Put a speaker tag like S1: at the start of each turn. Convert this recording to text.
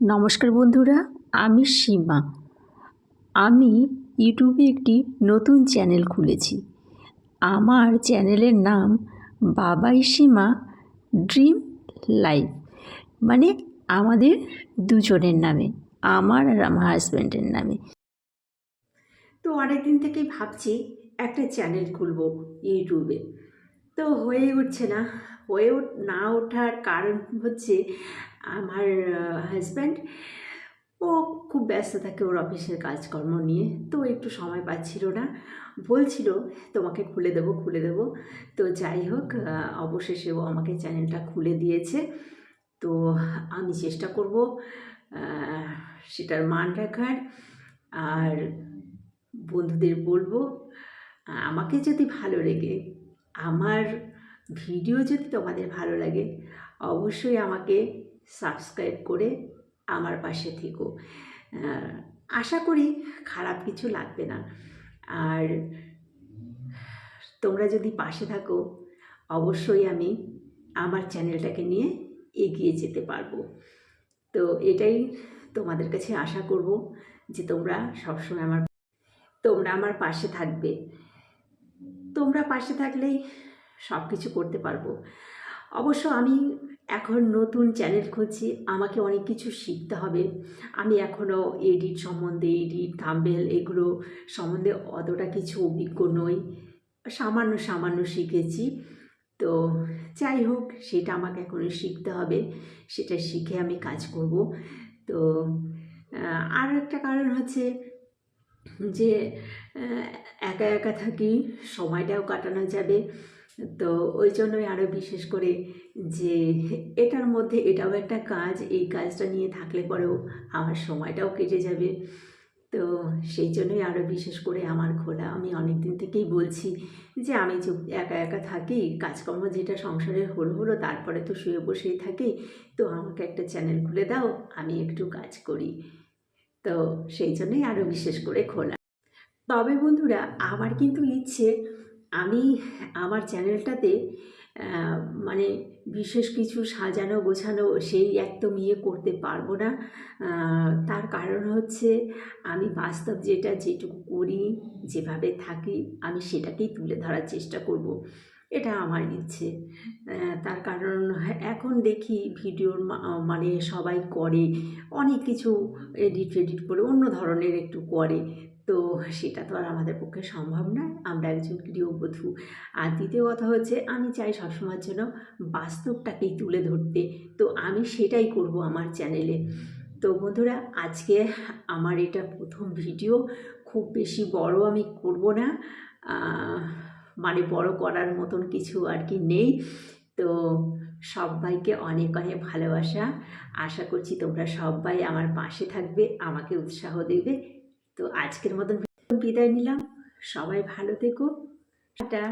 S1: নমস্কার বন্ধুরা, আমি সীমা। আমি ইউটিউবে একটি নতুন চ্যানেল খুলেছি। আমার চ্যানেলের নাম বাবাই সীমা ড্রিম লাইফ। মানে আমাদের দুজনের নামে, আমার আর আমার হাজব্যান্ডের নামে। তো অনেক দিন থেকেই ভাবছি একটা চ্যানেল খুলবো ইউটিউবে। তো হয়ে উঠছে না। হয়ে না ওঠার কারণ হচ্ছে আমার হাজব্যান্ড ও খুব ব্যস্ত থাকে ওর অফিসের কাজকর্ম নিয়ে, তো একটু সময় পাচ্ছিল না। বলছিল, তোমাকে খুলে দেবো খুলে দেবো। তো যাই হোক অবশেষে ও আমাকে চ্যানেলটা খুলে দিয়েছে। তো আমি চেষ্টা করব সেটার মান রাখার। আর বন্ধুদের বলব, আমাকে যদি ভালো লেগে আমার ভিডিও যদি তোমাদের ভালো লাগে, অবশ্যই আমাকে সাবস্ক্রাইব করে আমার পাশে থেকো। আশা করি খারাপ কিছু লাগবে না। আর তোমরা যদি পাশে থাকো, অবশ্যই আমি আমার চ্যানেলটাকে নিয়ে এগিয়ে যেতে পারব। তো এটাই তোমাদের কাছে আশা করব যে তোমরা সবসময় আমার, তোমরা আমার পাশে থাকবে। তোমরা পাশে থাকলেই সব কিছু করতে পারব। অবশ্য আমি এখন নতুন চ্যানেল খুঁজছি, আমাকে অনেক কিছু শিখতে হবে। আমি এখনও এডিট সম্বন্ধে, এডিট, থাম্বেল এগুলো সম্বন্ধে অতটা কিছু অভিজ্ঞ নই। সামান্য সামান্য শিখেছি। তো যাই হোক, সেটা আমাকে এখনও শিখতে হবে। সেটা শিখে আমি কাজ করব। তো আর একটা কারণ হচ্ছে যে একা একা থাকি, সময়টাও কাটানো যাবে। তো ওই জন্যই আরও বিশেষ করে যে, এটার মধ্যে এটাও একটা কাজ, এই কাজটা নিয়ে থাকলে পরেও আমার সময়টাও কেটে যাবে। তো সেই জন্যই আরও বিশেষ করে আমার খোলা। আমি অনেক দিন থেকেই বলছি যে, আমি যে একা একা থাকি, কাজকর্ম যেটা সংসারের হলো হলো, তারপরে তো শুয়ে বসেই থাকি, তো আমাকে একটা চ্যানেল খুলে দাও, আমি একটু কাজ করি। তো সেই জন্যই আরও বিশেষ করে খোলা। তবে বন্ধুরা, আমার কিন্তু ইচ্ছে, আমি আমার চ্যানেলটাতে মানে বিশেষ কিছু সাজানো, গোছানো সেই একদম ইয়ে করতে পারব না। তার কারণ হচ্ছে, আমি বাস্তব যেটা যেটুকু করি, যেভাবে থাকি, আমি সেটাকেই তুলে ধরার চেষ্টা করব। এটা আমার ইচ্ছে তার কারণ এখন দেখি ভিডিওর মানে সবাই করে, অনেক কিছু এডিট এডিট করে, অন্য ধরনের একটু করে। তো সেটা তো আর আমাদের পক্ষে সম্ভব নয়। আমরা একজন গৃহবধূ। আর দ্বিতীয় কথা হচ্ছে, আমি চাই সবসময়ের জন্য বাস্তবটাকেই তুলে ধরতে। তো আমি সেটাই করব আমার চ্যানেলে। তো বন্ধুরা, আজকে আমার এটা প্রথম ভিডিও। খুব বেশি বড় আমি করব না। মানে বড় করার মতন কিছু আর কি নেই। তো সবাইকে অনেক অনেক ভালোবাসা। আশা করছি তোমরা সবাই আমার পাশে থাকবে, আমাকে উৎসাহ দেবে। তো আজকের মতন বিদায় নিলাম। সবাই ভালো থেকো। টাটা।